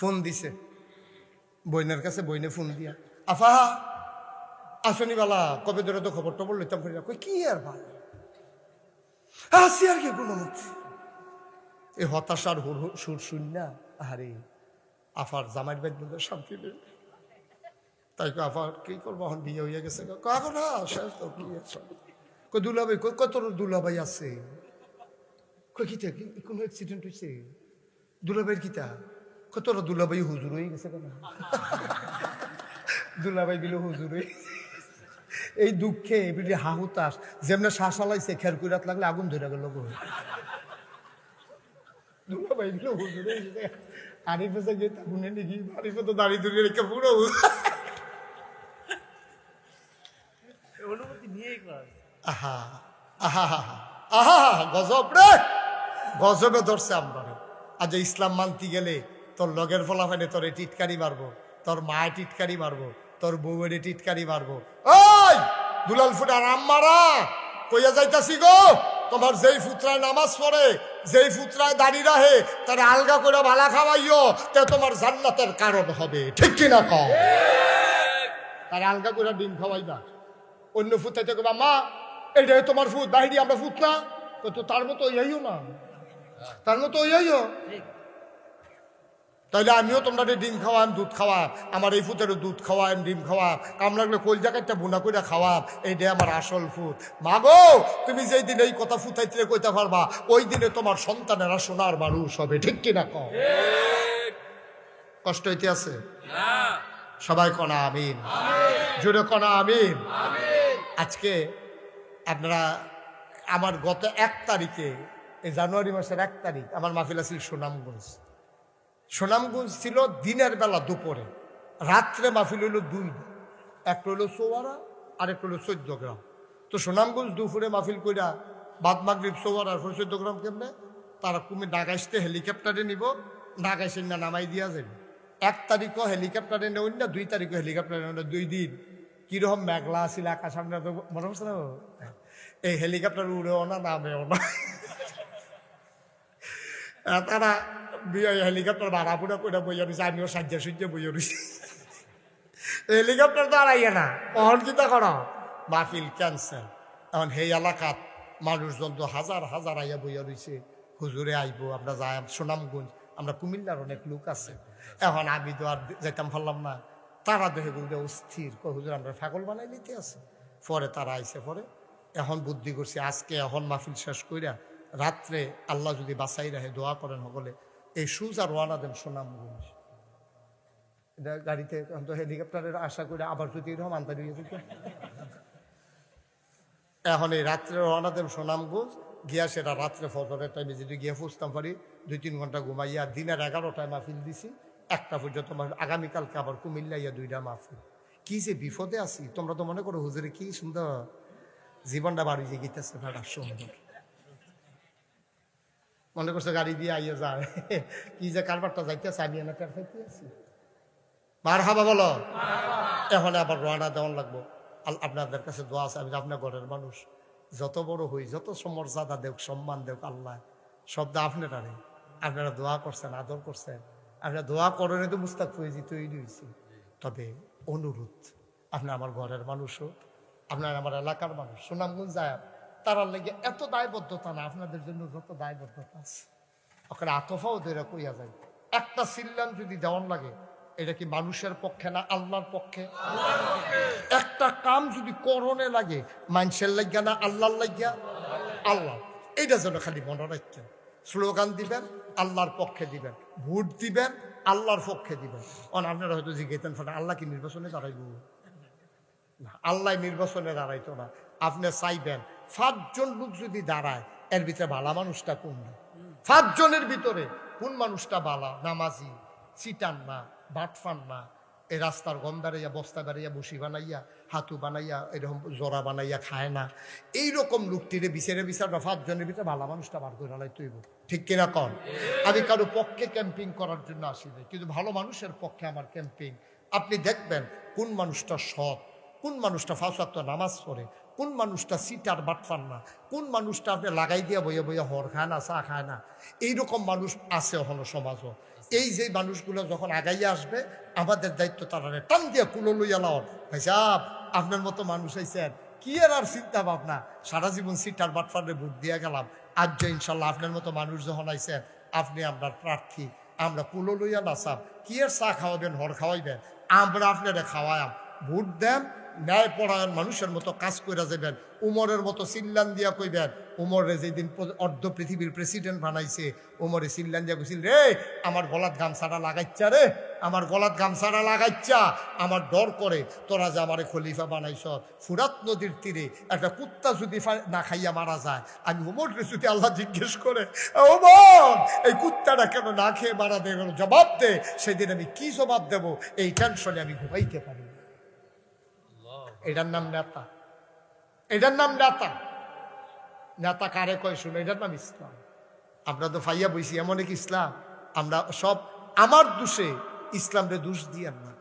Phone দিছে বইনের কাছে বইনে ফোন দিয়া আফা আসনি বালা, কবে ধরে তো খবর টবর লইতাম করি কই, কি আর ভাই? আসি আর কি কোনো এই হতাশার হুর সুর শুন না আরে আফার জামাইর বাইর মধ্যে শান্তি নেই। তাই আফার কি করব এখন? বিয়ে হয়ে গেছে কাকো না, শেষ তো, কি কই দুলাভাই কই কত দুলাভাই আছে? কই কিতা কোনো অ্যাক্সিডেন্ট হয়েছে দুলাভাইয়ের কিতা? কত দুলাভাই হুজুর হয়ে গেছে কেন দুলাভাই হুজুর হয়ে এই দুঃখে এবিডি হাহুতাস যেমনে শ্বাস আলাইছে খের কুইরাত লাগলে আগুন ধরে গেল দুলাভাই বিলো হুজুর হয়ে গেছে গিয়ে আগুনে নাকি আরিফে তো দাঁড়িয়ে ধরে রেখে পুরো অনুমতি নিয়েই কর। আহা আহা আহা আহা গজব রে! গজবে ধরছে আমরা আজ ইসলাম মানতে গেলে তোর লগের ফলাফানে তোর টিটকারি মারবো, তোর মায়ে টিটকারি মারবো, তোর বউয়ের টিটকারি মারবো। ওই, দুলাল ফুটার আম্মারা কইয়া যাইতাছি গো, তোমার যেই ফুতরায় নামাজ পড়ে, যেই ফুতরায় দাঁড়িয়ে রাহে, তার আলগা করে ভালা খাওয়াইও, তে তোমার জান্নাতের কারণ হবে। ঠিক কিনা কম তার আলগা করে ডিম খাওয়াইবা অন্য ফুতাইতে কবা মা এটাই তোমার ফুট বাহিরি আমরা ফুট না। তো তার মতো ইহাইও না। তার মতো ইহাইও ঠিক। তাইলে আমিও তোমরা ডিম খাওয়াম, দুধ খাওয়াম, আমার এই ফুটেরও দুধ খাওয়াম, ডিম খাওয়াম কাম লাগলে কোল জায়গাটা বুনা করে খাওয়াম, এইটাই আমার আসল ফুট মাগো, তুমি যেই দিন এই কথা ফুটাইতে কইতে পারবা, ওই দিনে তোমার সন্তানেরা সোনার মানুষ হবে, ঠিক কিনা কম কষ্ট হইতে আছে? সবাই কনা আমিন। জুড়ে কনা আমিন। আজকে আপনারা আমার গত এক তারিখে, এই জানুয়ারি মাসের এক তারিখ, আমার মাহফিল আছিল সুনামগঞ্জ। সুনামগঞ্জ ছিল দিনের বেলা দুপুরে, রাত্রে মাহফিল হইল দুই একটা হইল চৌয়ারা আর এক হইল চোদ্দ গ্রাম। তো সুনামগঞ্জ দুপুরে মাহফিল কইরা বাদ মাগরিব, চৌয়ারা, আর চোদ্দ গ্রাম কেমনে? তারা কুমি ডাগাইতে হেলিকপ্টারে নিব ডাগাইছে না নামাই দিয়া যাবে এক তারিখও হেলিকপ্টারে নেউন না, দুই তারিখও হেলিকপ্টারে নেউন দুই দিন। কীরকম মেঘলা আছিল আকাশ, আমরা তো মনে হচ্ছে না। এই হেলিকপ্টার উড়েও না, নামেও না। তারা হেলিকপ্টার ভাড়া পুরা করে বইয়া রয়েছে আমিও সাজ্জা সুজ্জা বইয়া রয়েছি হেলিকপ্টার তো আর আইয়া না অহন কিতা কর মাহফিল ক্যান্সেল এখন সেই এলাকাত মানুষজন তো হাজার হাজার আইয়া বইয়া রয়েছে হুজুরে আইবো আমরা যাই, সুনামগঞ্জ, আমরা কুমিল্লার অনেক লোক আছে। এখন আমি তো আর যাইতাম পারলাম না, তারা দেখে বলতে অস্থির। হুজুর, আমরা ফাগল বানাই নিতে আছে। পরে তারা আইসে, পরে এখন বুদ্ধি করছি, আজকে এখন মাহফিল শেষ কইরা রাত্রে আল্লাহ যদি বাসাই রাখে, দোয়া করেন সকলে এই সুজা রওয়ানা দেন সুনামগঞ্জ এটা গাড়িতে হেলিকপ্টারের আশা করে আবার যদি এরকম যেত। এখন এই রাত্রে রওনা দেন সুনামগঞ্জ গিয়া সেটা রাত্রে ফজরের টাইমে যদি গিয়ে ফুসতাম পারি, দুই তিন ঘণ্টা ঘুমাইয়া দিনের এগারোটায় মাহফিল দিছি, একটা পর্যন্ত আগামীকালকে আবার কুমিল্লাইয়া দুইটা মাহফিল। কি যে বিপদে আছি, তোমরা তো মনে করো হুজুরে কি সুন্দর জীবনটা বাড়ি যে গিতেছে ভাড়া সুন্দর মনে করছে গাড়ি দিয়ে আইয়া যায়। কি যে কারবারটা যাইতেছে আমি এনে টের আছি মার হাবা বলো এখন আবার রওনা দেওয়ান লাগবো। আপনাদের কাছে দোয়া আছে আমি আপনার ঘরের মানুষ। যত বড় হই যত সমর্যাদা দেখ সম্মান দেখ আল্লাহ শব্দ আপনারা আপনারা দোয়া করছেন আদর করছেন। আপনারা দোয়া করেন তো মুস্তাক ফয়েজি তৈরি হয়েছি তবে অনুরোধ আপনার আমার ঘরের মানুষও আপনার আমার এলাকার মানুষ। সুনামগঞ্জ যায় তারার লেগে এত দায়বদ্ধতা না আপনাদের জন্য যত দায়বদ্ধতা আছে। ওখানে আতফাও ধরে কইয়া যায়। একটা সিল্লাম যদি দেওয়ান লাগে এটা কি মানুষের পক্ষে না আল্লাহর পক্ষে? একটা কাম যদি করণে লাগে মানুষের লাগিয়া না আল্লাহর লাগিয়া? আল্লাহ। এইটা যেন খালি মনে রাখছেন স্লোগান দিবেন আল্লাহর পক্ষে দিবেন। ভোট দিবেন আল্লাহর পক্ষে দিবেন। অন আপনারা হয়তো জিজ্ঞেতেন ফলে আল্লাহ কি নির্বাচনে দাঁড়াইব? না, আল্লাহ নির্বাচনে দাঁড়াইতো না। আপনি চাইবেন পাঁচজন লোক যদি দাঁড়ায়, এর ভিতরে ভালা মানুষটা কোন? পাঁচজনের ভিতরে কোন মানুষটা বালা? নামাজি চিটান না বাটফান না এই রাস্তার গম বেড়াইয়া, বস্তা বেড়াইয়া, বসি বানাইয়া, হাতু বানাইয়া, এরকম জোড়া বানাইয়া খায় না। এইরকম লোকটিরে বিচারে বিচার না পাঁচজনের ভিতরে ভালা মানুষটা বার করে লাই তৈব। ঠিক কিনা কন? আমি কারও পক্ষে ক্যাম্পিং করার জন্য আসি নাই, কিন্তু ভালো মানুষের পক্ষে আমার ক্যাম্পিং। আপনি দেখবেন কোন মানুষটা সৎ, কোন মানুষটা ফাঁসাত্ত নামাজ পড়ে কোন মানুষটা সিটার বাটফান না? কোন মানুষটা আপনি লাগাই দিয়া বইয়া বইয়া হর খায় না, চা খায় না? এইরকম মানুষ আছে হলো সমাজও এই যে মানুষগুলো যখন আগাইয়ে আসবে, আমাদের দায়িত্ব তারা টান দিয়ে কুলো লইয়া লাওয়ার। ভাই সাহেব, আপনার মতো মানুষ আইসেন কি আর আর চিন্তা ভাবনা সারা জীবন সিটার বাটফারে ভোট দিয়ে গেলাম। আজ যে ইনশাল্লাহ আপনার মতো মানুষ যখন আইসেন আপনি আপনার প্রার্থী, আমরা কুলো লইয়া নাচাম। কি আর চা খাওয়াবেন, হর খাওয়াইবেন? আমরা আপনারা খাওয়ায়াম। ভোট দেন ন্যায় পরায়ণ মানুষের মতো কাজ করে যাবেন উমরের মতো চিল্লান দিয়া কইবেন, উমরে যেদিন অর্ধ পৃথিবীর প্রেসিডেন্ট বানাইছে, উমরে চিল্লান দিয়া কইছিল, রে, আমার গলাত গামছাটা লাগাইচ্ছা রে, আমার গলাত গামছাটা লাগাইচ্ছা, আমার ডর করে, তোরা যে আমারে খলিফা বানাইছ, ফুরাত নদীর তীরে একটা কুত্তা যদি না খাইয়া মারা যায়, আমি উমরকে যদি আল্লাহ জিজ্ঞেস করে উমর, এই কুত্তাটা কেন না খেয়ে মারা দে জবাব দে, সেদিন আমি কি জবাব দেব, এই টেনশনে আমি ঘুমাইতে পারি। এটার নাম নেতা। এটার নাম নেতা। নেতা কারে কয় শুনে? এটার নাম ইসলাম। আমরা তো ফাইয়া বইছি, এমন এক ইসলাম। আমরা সব আমার দোষে ইসলামরে দোষ দিয়ান না।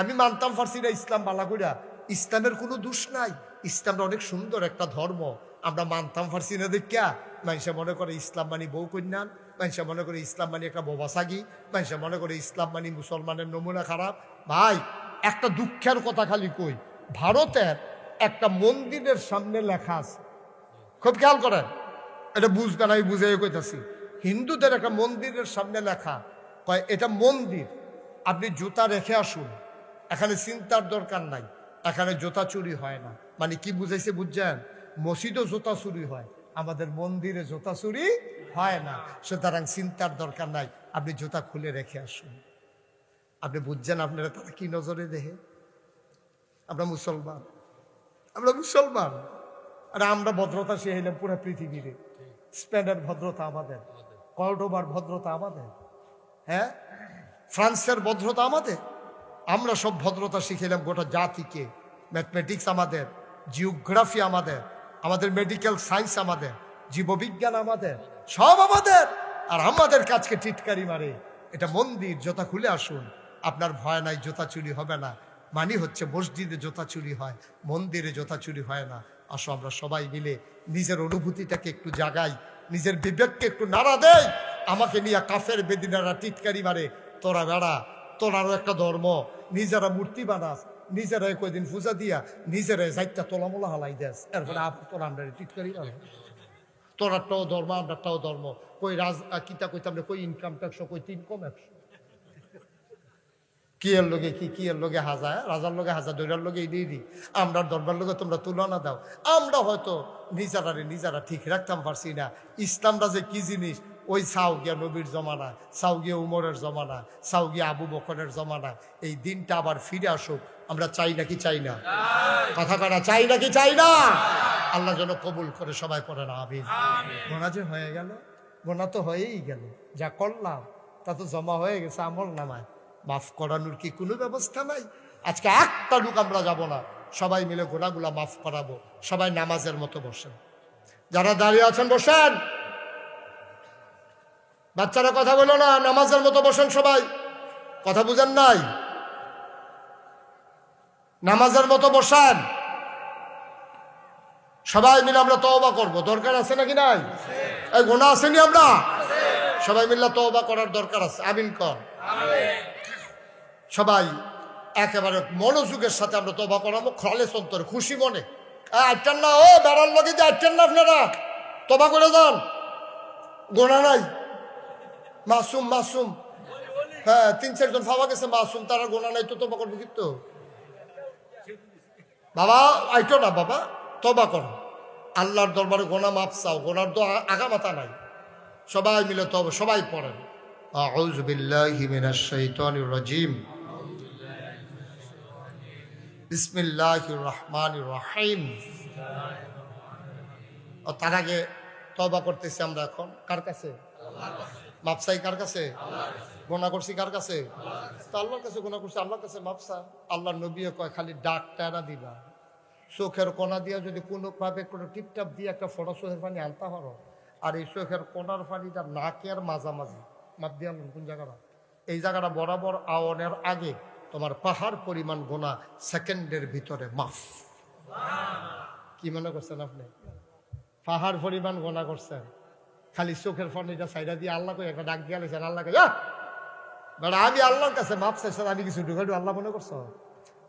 আমি মানতাম পারছি না ইসলাম বালাগুড়া ইসলামের কোনো দোষ নাই। ইসলামটা অনেক সুন্দর একটা ধর্ম। আমরা মানতাম পারছি না দেখিয়া মানুষে মনে করে ইসলাম মানি বউ কন্যান মানুষে মনে করে ইসলাম মানি একটা বোবাসাগি মানুষে মনে করে ইসলাম মানি মুসলমানের নমুনা খারাপ। ভাই, একটা দুঃখের কথা খালি কই ভারতের একটা মন্দিরের সামনে লেখা আছে। খুব খেয়াল করেন। এটা বুঝবেন, আমি বুঝে কইতাছি। হিন্দুদের একটা মন্দিরের সামনে লেখা, কয়, এটা মন্দির। আপনি জুতা রেখে আসুন। এখানে চিন্তার দরকার নাই। এখানে জুতা চুরি হয় না। মানে কি বুঝাইছে বুঝছেন? মসজিদও জুতা চুরি হয়, আমাদের মন্দিরে জুতা চুরি হয় না। সুতরাং চিন্তার দরকার নাই, আপনি জুতা খুলে রেখে আসুন। আপনি বুঝছেন আপনারা তারা কি নজরে দেখে? আমরা মুসলমান। আমরা মুসলমান। আর আমরা ভদ্রতা শিখাইলাম পুরো পৃথিবীরে। স্পেনের ভদ্রতা আমাদের। কর্ডোবার ভদ্রতা আমাদের। হ্যাঁ? ফ্রান্সের ভদ্রতা আমাদের। আমরা সব ভদ্রতা শিখাইলাম গোটা জাতিকে। ম্যাথমেটিক্স আমাদের, জিওগ্রাফি আমাদের আমাদের মেডিকেল সায়েন্স আমাদের, জীববিজ্ঞান আমাদের, সব আমাদের। আর আমাদের কাজকে টিটকারি মারে। এটা মন্দির, জোতা খুলে আসুন। আপনার ভয় নাই, জোতা চুরি হবে না। মানি হচ্ছে মসজিদে জোতা চুরি হয়, মন্দিরে জোতা চুরি হয় না। আসো আমরা সবাই মিলে নিজের অনুভূতিটাকে একটু জাগাই, নিজের বিবেককে একটু নাড়া দেয় আমাকে নিয়ে কাফের বেদিনারা টিটকারি মারে, তোরা বেড়া, তোরারও একটা ধর্ম, নিজেরা মূর্তি বানাস, নিজেরা কয়দিন পূজা দিয়া, নিজেরা যাইতা তোলামোলা হালাই দেস। এরপরে তোরা আমরা টিটকারি মারে। তোরারটাও ধর্ম, আমরারটাও ধর্ম। কই রাজ কিতা কইতাম কই ইনকাম ট্যাক্স কই তিন কম একশো কি এর লগে কি কি এর লগে হাজার রাজার লগে হাজার দৈরার লগে এই দি আমরা দরবার লোকে তোমরা তুলনা দাও। আমরা হয়তো নিজেরারে নিজেরা ঠিক রাখতাম পারছি না। ইসলামটা যে কি জিনিস? ওই সাউগিয়া নবীর জমানা সাউগিয়া উমরের জমানা সাউগিয়া আবু বকরের জমানা। এই দিনটা আবার ফিরে আসুক। আমরা চাই নাকি চাই না? কথা কাটা চাই নাকি চাই না? আল্লাহ যেন কবুল করে সবাই পড়ে না আবিন গোনা যে হয়ে গেল গোনা তো হয়েই গেল। যা করলাম তা তো জমা হয়ে গেছে আমল নামায়। মাফ করানোর কি কোনো ব্যবস্থা নাই? আজকে একটা লোক আমরা যাব না। সবাই মিলে গোনাগুলা মাফ করাবো। সবাই নামাজের মতো বসেন। যারা দাঁড়িয়ে আছেন, বসেন। বাচ্চারা কথা বলো না, নামাজের মতো বসেন সবাই। কথা বুঝেন নাই? নামাজের মতো বসান। সবাই মিলে আমরা তওবা করব। দরকার আছে নাকি নাই? এই গোনা আসেনি আমরা? সবাই মিলে তওবা করার দরকার আছে। আমিন কর সবাই একেবারে মনোযোগের সাথে আমরা তবা করাবো খলে সন্তর খুশি মনে। আটটান না, ও বেড়ার লগে যে আটটান না আপনারা। তবা করে যান। গোনা নাই। মাসুম মাসুম। হ্যাঁ তিন চারজন পাওয়া গেছে, মাসুম, তারা গোনা নাই, তো তবা করব কিন্তু বাবা, আইটো না বাবা তবা করো। আল্লাহর দরবারে গোনা মাপ চাও, গোনার তো আ- আগামাতা নাই। সবাই মিলে তবে সবাই পড়েন। আউযু বিল্লাহি মিনাশ শাইতানির রাজিম। বিসমিল্লাহির রহমানির রহিম। ও তার আগে তবা করতেছি আমরা এখন। কার কাছে? মাপসাই কার কাছে? গোনা করছি কার কাছে? তো আল্লাহর কাছে গোনা করছি, আল্লাহর কাছে মাপসা। আল্লাহর নবীও কয়, খালি ডাক টানা দিবা। চোখের কোনা দিয়া যদি কোনো ভাবে কোনো টিপটাপ দিয়ে একটা ফটো চোখের পানি আনতে পারো। আর এই চোখের কোনার পানিটা নাকের মাঝামাঝি। মাপ দিয়ে কোন জায়গাটা? এই জায়গাটা বরাবর আওয়ানের আগে। তোমার পাহাড় পরিমাণ গোনা সেকেন্ডের ভিতরে মাফ। কি মনে করছেন আপনি? পাহাড় পরিমাণ গোনা করছেন। খালি চোখের পানিটা সাইডা দিয়ে আল্লাহ কই একটা ডাক দিয়ে আল্লাহকে যা মানে আমি আল্লাহর কাছে মাপ চাইছি আমি কিছু ঢুকাইডু আল্লাহ মনে করছ?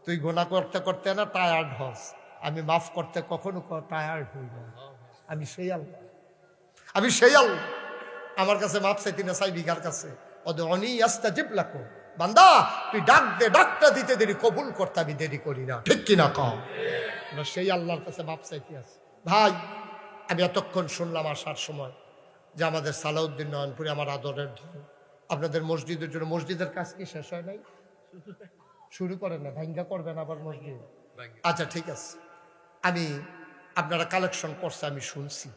তুই গোনা করতে করতে না টায়ার্ড হস। আমি মাফ করতে কখনো টায়ার্ড হই না। আমি সেই আল্লাহ। আমি সেই আল্লাহ। আমার কাছে মাপ চাইতি না, চাইবি কার কাছে? ওদের অনি আস্তা জিপ লাখো বান্দা তুই ডাক দে ডাকটা দিতে দেরি কবুল করতে আমি দেরি করি না। ঠিক কিনা কম সেই আল্লাহর কাছে মাপ চাইতে আছি। ভাই আমি এতক্ষণ শুনলাম আসার সময় যে আমাদের সালাউদ্দিন নয়নপুরে আমার আদরের ধন আপনাদের মসজিদের জন্য মসজিদের কাজ কি শেষ হয় নাই? শুরু করেন না ভাঙ্গা করবেন আবার মসজিদ? আচ্ছা ঠিক আছে। আমি আপনারা কালেকশন করছে আমি শুনছি।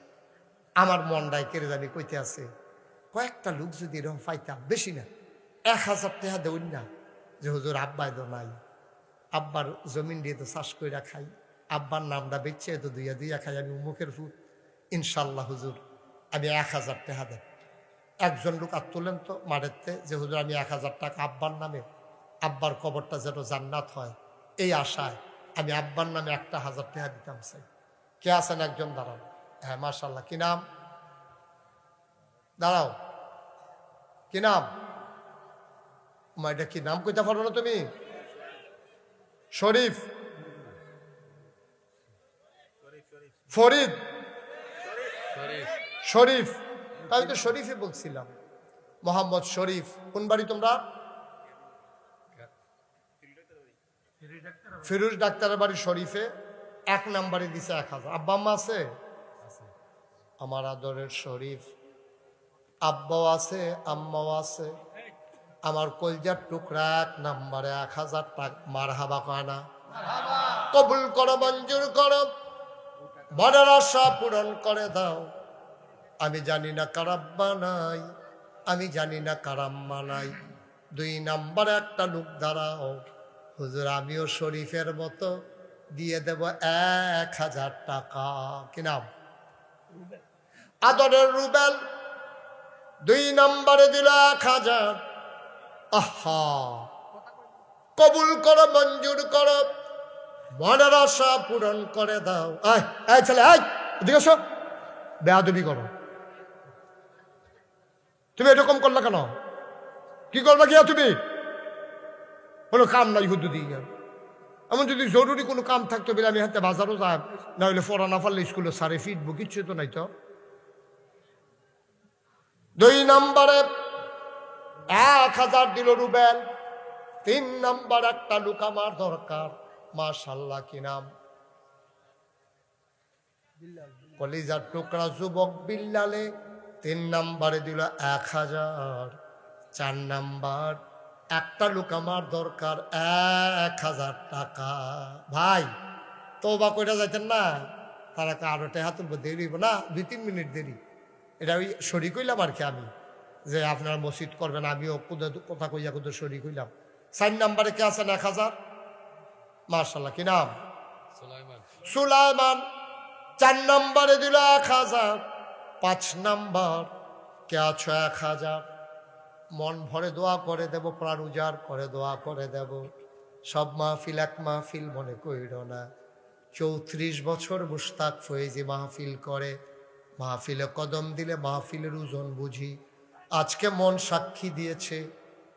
আমার মনটায় কেড়ে জানি কইতে আছে কয়েকটা লোক যদি এরকম পাইতাম বেশি না। এক হাজার টাকা দেউন না। যে হুজুর আব্বাই তো নাই। আব্বার জমিন দিয়ে তো চাষ কইরা খাই। আব্বার নামটা বেচছে তো দুইয়া দুইয়া খাই, আমি মুখের ফুট। ইনশাল্লাহ হুজুর, আমি এক হাজার টাকা দেব। একজন লোক আর তুলেন তো মারেতে যে হুজুর আমি এক হাজার টাকা আব্বার নামে, আব্বার কবরটা যেন জান্নাত হয়। এই আশায় আমি আব্বার নামে একটা হাজার টাকা দিতাম চাই। কে আছেন একজন? দাঁড়াও। হ্যাঁ মার্শাল্লাহ কি নাম? দাঁড়াও। কি নাম? মা, এটা কি নাম কইতে পারো না তুমি? শরীফ। ফরিদ। শরীফ। আমি তো শরীফই বলছিলাম। মোহাম্মদ শরীফ, কোন বাড়ি তোমরা? ফিরুজ ডাক্তারের বাড়ি শরীফে। এক নাম্বারে দিছে এক হাজার। আব্বা আম্মা আছে? আমার আদরের শরীফ। আব্বাও আছে, আম্মাও আছে। আমার কলজার টুকরা এক নাম্বারে এক হাজার টাকা মার হাবা কানা কবুল করো মঞ্জুর করো। মনের আশা পূরণ করে দাও। আমি জানি না কারাব্বা নাই আমি জানি না কারাম্মা নাই। দুই নাম্বারে একটা লোক দাঁড়াও। হুজুর আমিও শরীফের মতো দিয়ে দেব এক হাজার টাকা। কি নাম? আদরের রুবেল। দুই নম্বরে দিল এক হাজার। আহা। কবুল করো, মঞ্জুর করো। মনের আশা পূরণ করে দাও। আয় আয় আয়। বেয়াদবি করো। তুমি এরকম করলে কেন? কি করবে গিয়া তুমি? কোনো কাম নাই হুদু দিয়ে। এমন যদি জরুরি কোনো কাম থাকতো বলে আমি হাতে বাজারও যাই না হলে পড়া না পারলে স্কুলে সারে ফিটবো, কিচ্ছু তো নাই তো। দুই নম্বরে এক হাজার দিল রুবেল। তিন নাম্বার একটা লুক আমার দরকার। মাশাল্লাহ কি নাম? কলিজার টুকরা যুবক বিল্লালে তিন নাম্বারে দিল এক হাজার। চার নাম্বার একটা লোক আমার দরকার এক হাজার টাকা। ভাই তো বা কইটা যাইতেন না? তারা আরও টেহা তুলবো, দেরি না? দুই, তিন মিনিট দেরি। এটা ওই সরি কইলাম আর কি আমি। যে আপনারা মসজিদ করবেন আমিও কথা কইয়া কোথাও সরি হইলাম। চার নাম্বারে কে আছেন? এক হাজার? মার্শাল্লাহ কি নাম? সুলাইমান। চার নাম্বারে দিল এক হাজার। পাঁচ নাম্বার কে আছো? এক হাজার। মন ভরে দোয়া করে দেব প্রাণ উজাড় করে দোয়া করে দেব। সব মাহফিল এক মাহফিল মনে কইর না। চৌত্রিশ বছর মুস্তাক ফয়েজি মাহফিল করে। মাহফিলে কদম দিলে মাহফিলের ওজন বুঝি। আজকে মন সাক্ষী দিয়েছে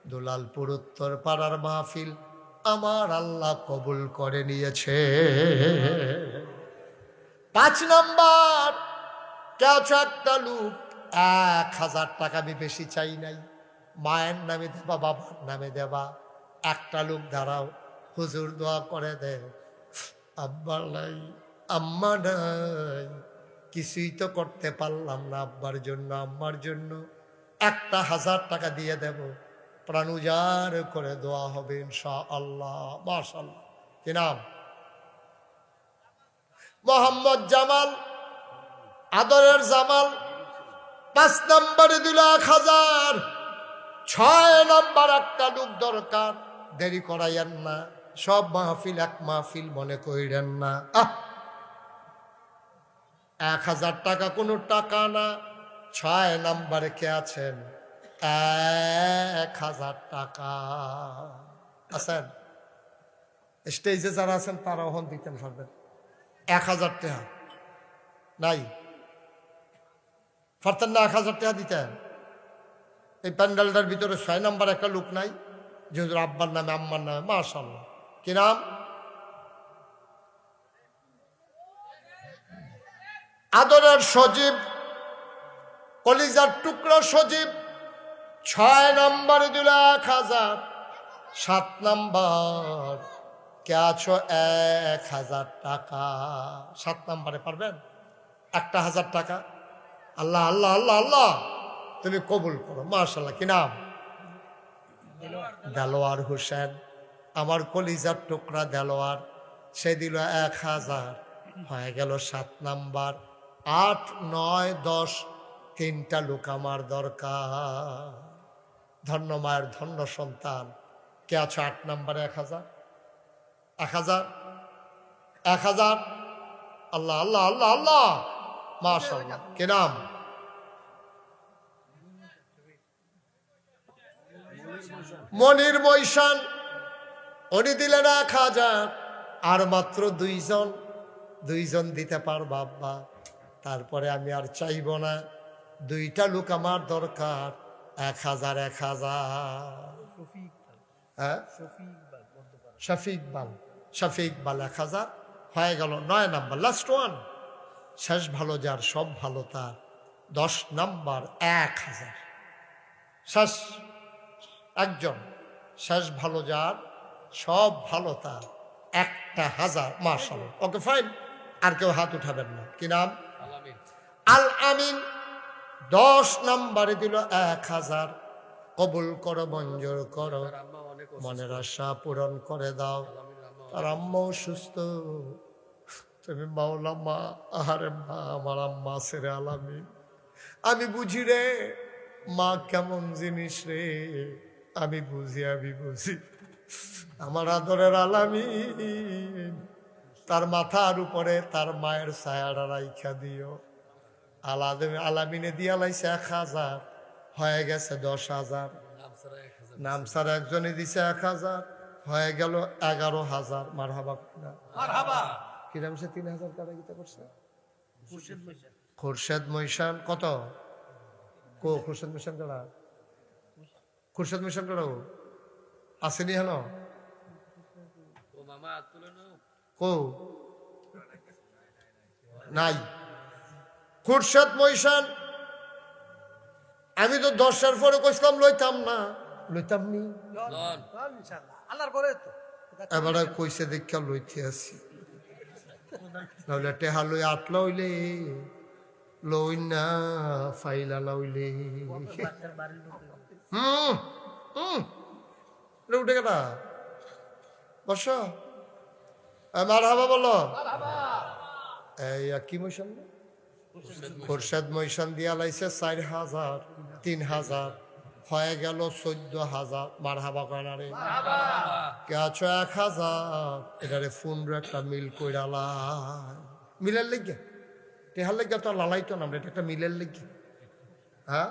দুলালপুর উত্তর পাড়ার মাহফিল। আমার আল্লাহ কবুল করে নিয়েছে। পাঁচ নম্বর, কেউ একটা লোক এক হাজার টাকা আমি বেশি চাই নাই। মায়ের নামে দেবা, বাবার নামে দেবা। একটা লোক দাঁড়াও, হুজুর দোয়া করে দে। আব্বার নাই, আম্মা নাই। কিছুই তো করতে পারলাম না আব্বার জন্য, আম্মার জন্য। একটা হাজার টাকা দিয়ে দেব। প্রাণ উজাড় করে দোয়া হবে ইনশা আল্লাহ মাশাল্লাহ কি নাম? মোহাম্মদ জামাল। আদরের জামাল। পাঁচ নম্বরে দিল এক হাজার। ছয় নম্বর একটা লোক দরকার। দেরি করাইয়েন না। সব মাহফিল এক মাহফিল মনে করিলেন না। এক হাজার টাকা কোনো টাকা না। ছয় নম্বরে কে আছেন? এক হাজার টাকা। আছেন? স্টেজে যারা আছেন, তারা ওহন দিতেন পারবেন এক হাজার টাকা। নাই। পারতেন না এক হাজার টাকা দিতেন। এই প্যান্ডেলটার ভিতরে ছয় নাম্বার একটা লোক নাই যেহেতু আব্বার নামে, আম্মার নামে মাশাল্লাহ কি নাম? আদরের সজীব কলিজার টুকরো সজীব, ছয় নম্বরে দিল এক হাজার, সাত নম্বর। কে আছো? এক হাজার টাকা। সাত নম্বরে পারবেন? একটা হাজার টাকা। আল্লাহ আল্লাহ আল্লাহ আল্লাহ। তুমি কবুল করো। মার্শাল্লাহ কি নাম? দেলোয়ার হোসেন। আমার কলিজার টুকরা দেলোয়ার, সে দিল এক হাজার। হয়ে গেল সাত নাম্বার। আট, নয়, দশ তিনটা লোক আমার দরকার। ধন্য মায়ের ধন্য সন্তান। কে আছো আট নাম্বারে? এক হাজার? এক হাজার? এক হাজার? আল্লাহ আল্লাহ আল্লাহ আল্লাহ! মাশাল্লাহ কে নাম? মনির মৈশান উনি দিলেন এক হাজার। আর মাত্র দুইজন। দুইজন দিতে পার বাবা তারপরে আমি আর চাইব না। দুইটা লোক আমার দরকার। এক হাজার এক হাজার। হ্যাঁ? শফিক বাল। শফিক বাল এক হাজার। হয়ে গেল নয় নাম্বার লাস্ট ওয়ান শেষ ভালো যার সব ভালো তার। দশ নাম্বার এক হাজার। শেষ। একজন। শেষ ভালো যার সব ভালো তার। একটা হাজার মার্শাল ওকে ফাইন আর কেউ হাত উঠাবেন না। কি নাম? আল আমিন। দশ নাম্বারে দিল এক হাজার। কবুল করো, মঞ্জুর করো। মনের আশা পূরণ করে দাও। তার আম্মাও সুস্থ। তুমি মাওলা মা, আহারে মা, আমার আম্মা সেরে আলামিন। আমি বুঝি রে, মা কেমন জিনিস রে? আমি বুঝি আমি বুঝি। আমার আদরের আলামিন। তার মাথার উপরে তার মায়ের ছায়াটা রাইখা দিও। আলাদে আলামিনে দিয়া লাইছে এক হাজার। হয়ে গেছে দশ হাজার। নাম স্যার একজনে দিছে এক হাজার। হয়ে গেল এগারো হাজার। মার হাবা কিরাম সে তিন হাজার টাকা গীতা করছে খোরশেদ মৈশান কত? কো খোরশেদ মৈশান কারা? খোরশেদ মৈশান কারা ও? আসেনি হেন? কো? নাই। খুরশেদ মৈশান আমি তো দশটার পরে কইছিলাম লইতাম না। লইতাম নি? আল্লাহর করে তো। এবারে কইছে দেখা লইতে আসি। নাহলে টেহা লই আটলা হইলে লই না ফাইলা লইলে। হুম হুম। এটা উঠে গেটা বস। মার হাবা বলো। এই কি মৈশান খোরশেদ মৈশান দিয়া লাইছে চার হাজার, তিন হাজার, হয়ে গেল চোদ্দ হাজার। মার হাবা কানারে কে আছো? এক হাজার। এটারে ফোন একটা মিল কইরালাই মিলের লেগে? টেহার লেগে তো লালাইতো না এটা একটা মিলের লেগে। হ্যাঁ?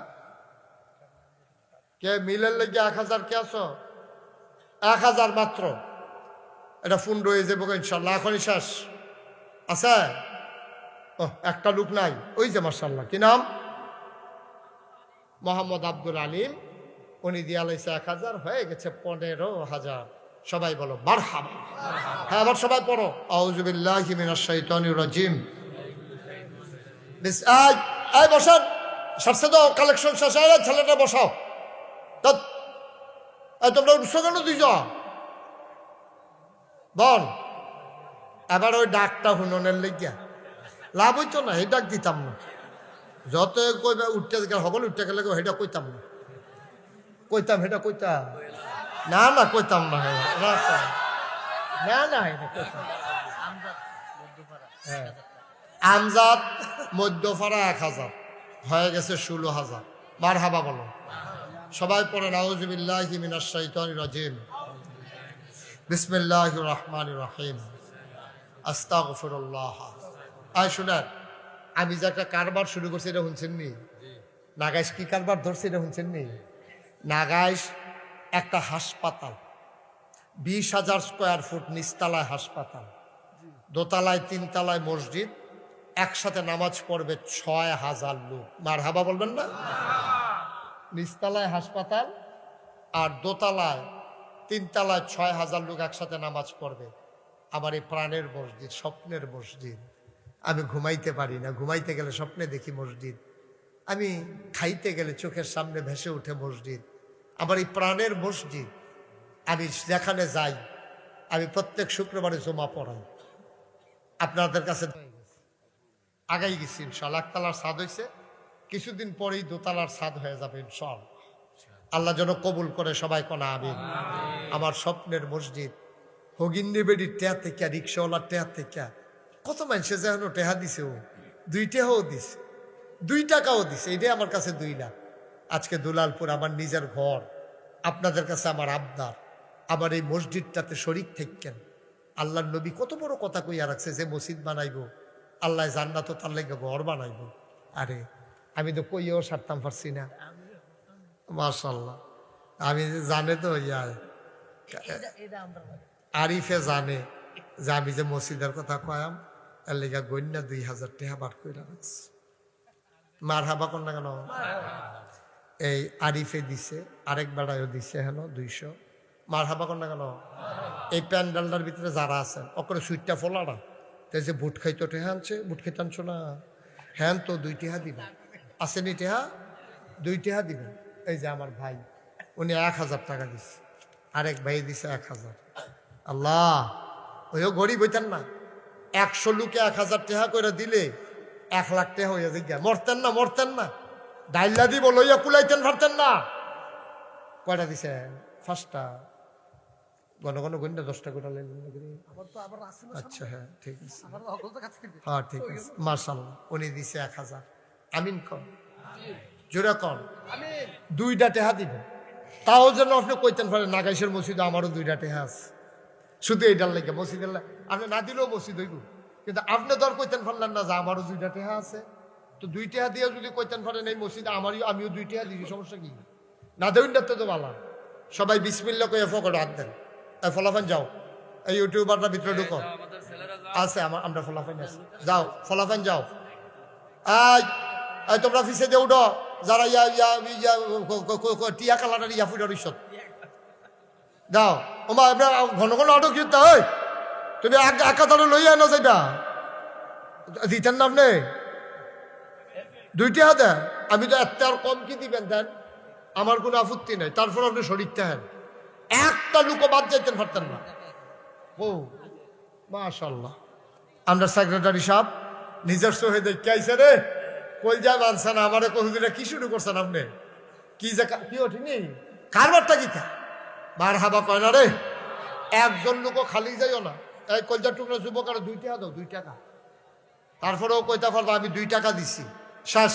কে মিলের লেগে এক হাজার কে আছো? এক হাজার মাত্র। এটা ফোন রয়ে যাব ইনশাল্লাহ, এখনই শেষ। আছে? ও, একটা লোক নাই। ওই যে মার্শাল্লাহ কি নাম? মোহাম্মদ আব্দুল আলিম। উনি দিয়া লাইছে এক হাজার, হয়ে গেছে পনেরো হাজার। সবাই বলো, মারহাবা। হ্যাঁ আবার সবাই পড়ো। আউজুবিল্লাহ রাজিম। আই বসান। সবসে তো কালেকশন শেষ হয়ে ছেলেটা বসাও। তোমরা উঠছো কেন দুইজন? বল। এবার ওই ডাকটা হুননের লেগিয়া। লাভ হইতো না এই ডাক দিতাম না। যত কইবা উঠতে গেলে হবল উঠতে গেলে সেটা কইতাম না। কইতাম সেটা কইতাম। না না, কইতাম না না। না এটা কইতাম। হ্যাঁ। আমজাদ মধ্যফাড়া এক হাজার, হয়ে গেছে ষোলো হাজার। মার হাবা বলো। সবাই পড়ে নাউজুবিল্লাহ মিনাশ শাইতানির রাজিম। বিসমিল্লাহ রহমান রহিম। আস্তাগফিরুল্লাহ। আয় শুনেন আমি যে একটা কারবার শুরু করছি এটা শুনছেন নি? নাগাইশ কি কারবার ধরছে এটা শুনছেন নি? নাগাইশ একটা হাসপাতাল বিশ হাজার স্কোয়ার ফুট নিচতলায় হাসপাতাল দোতলায় তিনতলায় মসজিদ একসাথে নামাজ পড়বে ছয় হাজার লোক। মার হাবা বলবেন না? নিচতলায় হাসপাতাল আর দোতলায় তিনতলায় ছয় হাজার লোক একসাথে নামাজ পড়বে। আমার এই প্রাণের মসজিদ স্বপ্নের মসজিদ। আমি ঘুমাইতে পারি না। ঘুমাইতে গেলে স্বপ্নে দেখি মসজিদ। আমি খাইতে গেলে চোখের সামনে ভেসে উঠে মসজিদ। আমার এই প্রাণের মসজিদ। আমি যেখানে যাই আমি প্রত্যেক শুক্রবারে জমা পড়াই। আপনাদের কাছে আগাই গেছি ইনশাল একতলার স্বাদ হয়েছে কিছুদিন পরেই দোতলার স্বাদ হয়ে যাবে ইনশাল আল্লাহ যেন কবুল করে সবাই কোনা আমিন। আমার স্বপ্নের মসজিদ। হগিন্নি বেডির টেয়া থেকে রিক্সাওয়ালার টেয়া থেকে। কত মানুষে যেন টেহা দিছে ও? দুই টেহাও দিছে। দুই টাকাও দিছে। এটাই আমার কাছে দুই লাখ। আজকে দুলালপুর আমার নিজের ঘর। আপনাদের কাছে আমার আবদার। আমার এই মসজিদটাতে শরিক থাকেন। আল্লাহর নবী কত বড় কথা কইয়া রাখছে যে মসজিদ বানাইবো। আল্লাহ জান্নাত তার লেগে ঘর বানাইবো। আরে আমি তো কইয়াও সারতাম পারছি না। মার্শাল্লাহ আমি জানে তো ইয়া। আরিফে জানে যে আমি যে মসজিদের কথা কয়াম। এর লেগা গন্যা দুই হাজার টাকা বার করে রাখছে। মার হাবা কর না কেন? এই আরিফে দিছে, আরেক বেড়ায়ও দিছে হেন দুইশো। মার হাবা কর না কেন? এই প্যান্ডেলটার ভিতরে যারা আছেন, অকরে সুইটটা ফোলাটা তাই যে বুট খাইতো টেহা আনছে বুট খাইতে আনছো না? হ্যাঁ তো দুই টেহা দিবেন আসেনি টেহা? দুই টেহা দিবেন এই যে আমার ভাই, উনি এক হাজার টাকা দিছে। আরেক ভাই দিছে এক হাজার। আল্লাহ, ওইও গরিব হইতেন না। একশো লোকে এক হাজার টেহা করে দিলে এক লাখ টাকা হইয়া জিজ্ঞা মরতেন না মরতেন না। ডাইলা দিব লইয়া কুলাইতেন পারতেন না। কয়টা দিছেন? ফার্স্টটা ঘন ঘন গন্ডা দশটা না আচ্ছা হ্যাঁ ঠিক আছে। হ্যাঁ ঠিক আছে। মার্শাল্লাহ উনি দিছে এক হাজার। আমিন কন জোরে আমিন। দুইটা টেহা দিবেন তাও যেন আপনি কইতেন পারেন নাগাইশের মসজিদ আমারও দুইটা টেহা আছে। শুধু এইটার লেগে মসজিদের লা- আপনি না দিলেও মসজিদ হইব কিন্তু আপনি ধর কইতেন পারলেন না যে আমারও দুইটা টেহা আছে। তো দুই টেহা দিয়ে যদি কইতেন পারেন এই মসজিদে আমারই, আমিও দুই টেহা দিছি সমস্যা কি? না দেউন তো ভালো সবাই বিসমিল্লা কইয়া ফকট হাত দেন। এই ফলাফান যাও। এই ইউটিউবারটা ভিতরে ঢুকো। আছে, আমার, আমরা ফলাফান আছে। যাও, ফলাফান যাও। এই তোমরা ফিসে দিয়ে উঠো। যারা ইয়া ইয়া ইয়া টিয়া কালারের ইয়া ফুটার ইস্যত দাও ওমা ঘন ঘন অটো কিনতে হয়। তুমি এক তারা লইয়া না যাইবা। দিতেন না আপনি? দুইটা হাতে। আমি তো এত আর কম কি দিবেন, দেন। আমার কোনো আপত্তি নাই, তারপর আপনি শরীর থাকেন একটা লুকো বাদ যাইতেন পারতেন না। ও মাশাল্লাহ আমরা সেক্রেটারি সাহেব, নিজের সহে দেখে আইসে রে। কই যায় মানছে না, আমারে কহুদিনে কি শুরু করছেন আপনি? কি যে কা- ওঠিনি? কারবারটা কি মার হাবা কয় না রে? একজন লোকও খালি যাইও না। এই কলজা টুকরা যুবক আর দুই টাকা দাও, দুই টাকা। তারপরেও কইতে পারব, আমি দুই টাকা দিছি। শ্বাস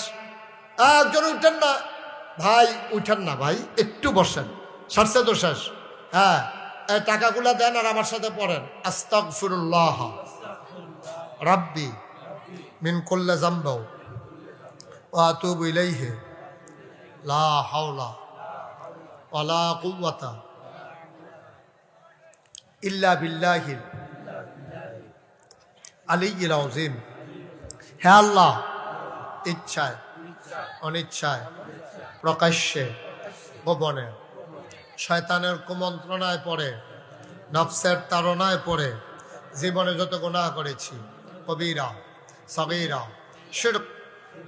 একজন উঠেন না। ভাই, উঠেন না ভাই, একটু বসেন। সারছে তো শেষ। হ্যাঁ এই টাকাগুলা দেন আর আমার সাথে পড়েন। আস্তাক ফিরুল্লাহ রাব্বি মিন কুল্লি জামবাও ইলাইহি। লা হাওলা ওয়ালা কুওয়াতা ইল্লা আলিয়্যিল আযীম। হে আল্লাহ, ইচ্ছায়, অনিচ্ছায়, প্রকাশ্যে, গোপনে, শয়তানের কুমন্ত্রণায় পড়ে, নফসের তাড়নায় পড়ে, জীবনে যত গুনাহ করেছি, কবিরা, সগীরা, শিরক,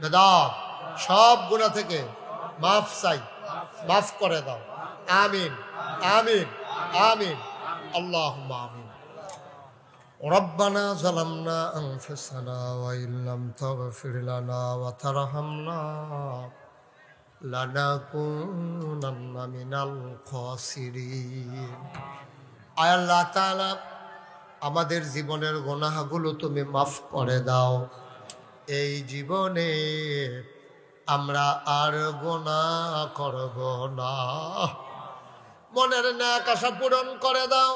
বেদাত, সব গুণা থেকে মাফ চাই, মাফ করে দাও। আমিন আমিন আমিন। আল্লাহ আমিন। ربنا ظلمنا أنفسنا وإن لم تغفر لنا وترحمنا لنكونن من الخاسرين আয় আল্লাহ তাআলা আমাদের জীবনের গোনাহগুলো তুমি মাফ করে দাও এই জীবনে আমরা আর গোনা করব না মনের ন্যাক আশা পূরণ করে দাও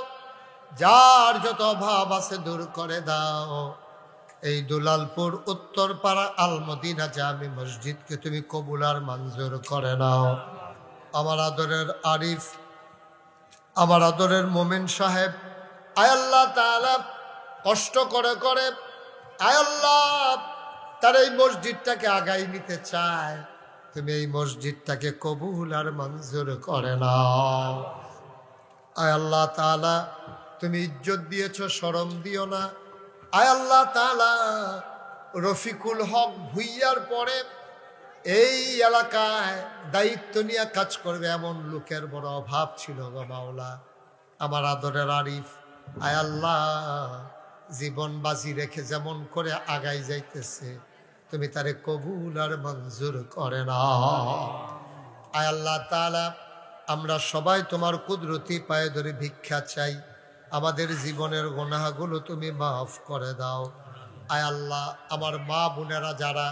যার যত ভাব আছে দূর করে দাও। এই দুলালপুর উত্তরপাড়া আলমদিনা জামি মসজিদকে তুমি কবুল আর মঞ্জুর করে নাও। আমার আদরের আরিফ, আমার আদরের মোমিন সাহেব আয়াল্লাহ তাআলা কষ্ট করে করে আয়াল্লাহ তার এই মসজিদটাকে আগাই নিতে চায়। তুমি এই মসজিদটাকে কবুল আর মঞ্জুর করে নাও। আয় আল্লাহ তাআলা তুমি ইজ্জত দিয়েছ, শরম দিও না। আয় আল্লাহ তাআলা, রফিকুল হক ভুইয়ার পরে এই এলাকায় দায়িত্ব নিয়ে কাজ করবে এমন লোকের বড় অভাব ছিল গো আমার আদরের আরিফ, আয় আল্লাহ, জীবন বাজি রেখে যেমন করে আগাই যাইতেছে, তুমি তারে কবুল আর মঞ্জুর করে না আয় আল্লাহ তাআলা, আমরা সবাই তোমার কুদরতি পায়ে ধরে ভিক্ষা চাই। আমাদের জীবনের গোনাগুলো তুমি মাফ করে দাও। আয় আল্লাহ, আমার মা বোনেরা যারা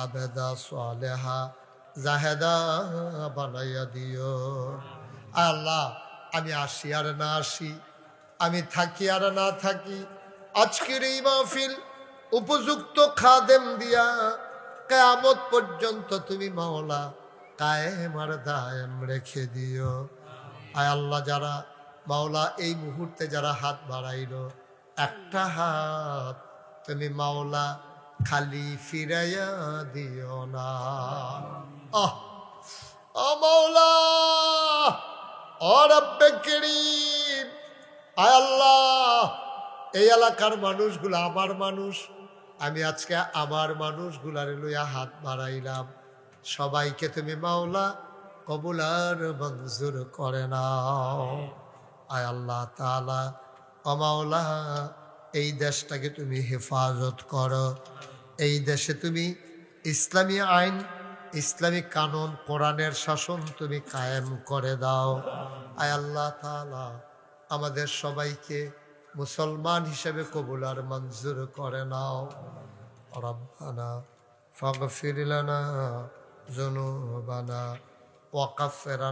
আবেদা সালেহা জাহেদা বানাইয়া দিও। আয় আল্লাহ, আমি আসি আর না আসি, আমি থাকি আর না থাকি, আজকের এই মাহফিল উপযুক্ত খাদেম দিয়া কেয়ামত পর্যন্ত তুমি মাওলা কায়েম আর দায়েম রেখে দিও। আয় আল্লাহ, যারা মাওলা, এই মুহূর্তে যারা হাত বাড়াইল, একটা হাত তুমি মাওলা খালি ফিরাইয়া দিও না। আহ মাওলা আয় আল্লাহ, এই এলাকার মানুষগুলো আমার মানুষ, আমি আজকে আমার মানুষগুলার লইয়া হাত বাড়াইলাম। সবাইকে তুমি মাওলা কবুলার মঞ্জুর করে নাও। আয় আল্লাহ তালা অমাওলা এই দেশটাকে তুমি হেফাজত করো। এই দেশে তুমি ইসলামী আইন, ইসলামী কানুন, কোরআনের শাসন তুমি কায়েম করে দাও। আয় আল্লাহ তালা আমাদের সবাইকে মুসলমান হিসেবে কবুল আর মঞ্জুর করে নাও। রব্বানা ফাগফির লানা যুনুবানা ওয়াকাফির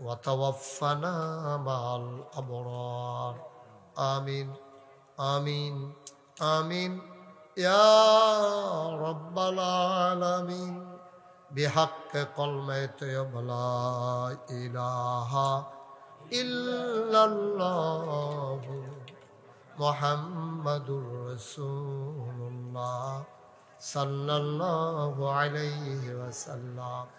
وتوفنا مع الأبرار آمين آمين آمين يا رب العالمين بحق قلمة لا إله إلا الله محمد رسول الله صلى الله عليه وسلم